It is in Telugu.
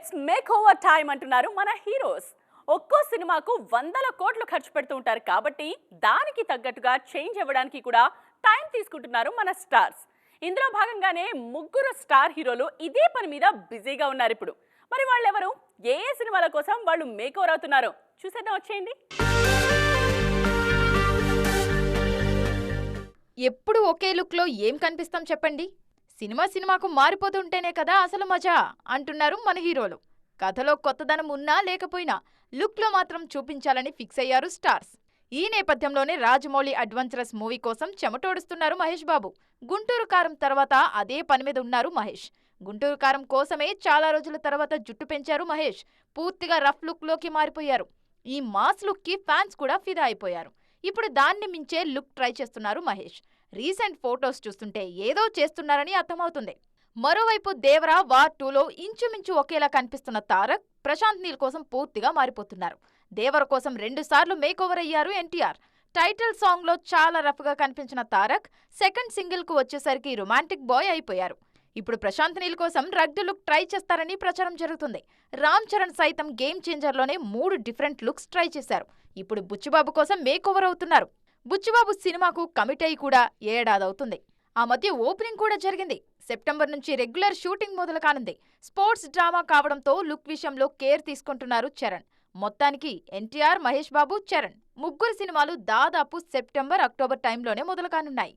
లెట్స్ మేక్ ఓవర్ టైం అంటున్నారు మన హీరోస్. ఒక్కో సినిమాకు వందల కోట్లు ఖర్చు పెడుతూ ఉంటారు కాబట్టి దానికి తగ్గట్టుగా చేంజ్ అవ్వడానికి కూడా టైం తీసుకుంటున్నారు మన స్టార్స్. ఇందులో భాగంగానే ముగ్గురు స్టార్ హీరోలు ఇదే పని మీద బిజీగా ఉన్నారు ఇప్పుడు. మరి వాళ్ళెవరు? ఏ ఏ సినిమాల కోసం వాళ్ళు మేక్ ఓవర్ అవుతున్నారో? చూసేద్దాం వచ్చేయండి. ఎప్పుడు ఒకే లుక్లో ఏం కనిపిస్తాం చెప్పండి? సినిమా సినిమాకు మారిపోతుంటేనే కదా అసలు మజా అంటున్నారు మన హీరోలు. కథలో కొత్తదనం ఉన్నా లేకపోయినా లుక్లో మాత్రం చూపించాలని ఫిక్స్ అయ్యారు స్టార్స్. ఈ నేపథ్యంలోనే రాజమౌళి అడ్వెంచరస్ మూవీ కోసం చెమటోడుస్తున్నారు మహేష్ బాబు. గుంటూరు కారం తర్వాత అదే పని మీద ఉన్నారు మహేష్. గుంటూరు కారం కోసమే చాలా రోజుల తర్వాత జుట్టు పెంచారు మహేష్. పూర్తిగా రఫ్ లుక్లోకి మారిపోయారు. ఈ మాస్ లుక్కి ఫ్యాన్స్ కూడా ఫిదా అయిపోయారు. ఇప్పుడు దాన్ని మించే లుక్ ట్రై చేస్తున్నారు మహేష్. రీసెంట్ ఫోటోస్ చూస్తుంటే ఏదో చేస్తున్నారని అర్థమవుతుంది. మరోవైపు దేవరా వార్ టూలో ఇంచుమించు ఒకేలా కనిపిస్తున్న తారక్ ప్రశాంత్ నీల్ కోసం పూర్తిగా మారిపోతున్నారు. దేవర కోసం రెండుసార్లు మేకోవర్ అయ్యారు ఎన్టీఆర్. టైటిల్ సాంగ్లో చాలా రఫ్గా కనిపించిన తారక్ సెకండ్ సింగిల్కు వచ్చేసరికి రొమాంటిక్ బాయ్ అయిపోయారు. ఇప్పుడు ప్రశాంత్ నీల్ కోసం రగ్డ్ లుక్ ట్రై చేస్తారని ప్రచారం జరుగుతుంది. రామ్ చరణ్ సైతం గేమ్ చేంజర్లోనే మూడు డిఫరెంట్ లుక్స్ ట్రై చేశారు. ఇప్పుడు బుచ్చిబాబు కోసం మేకోవర్ అవుతున్నారు. బుచ్చిబాబు సినిమాకు కమిట్ అయి కూడా ఏడాదవుతుంది. ఆ మధ్య ఓపెనింగ్ కూడా జరిగింది. సెప్టెంబర్ నుంచి రెగ్యులర్ షూటింగ్ మొదలు కానుంది. స్పోర్ట్స్ డ్రామా కావడంతో లుక్ విషయంలో కేర్ తీసుకుంటున్నారు చరణ్. మొత్తానికి ఎన్టీఆర్ మహేష్ బాబు చరణ్. ముగ్గురు సినిమాలు దాదాపు సెప్టెంబర్ అక్టోబర్ టైంలోనే మొదలు కానున్నాయి.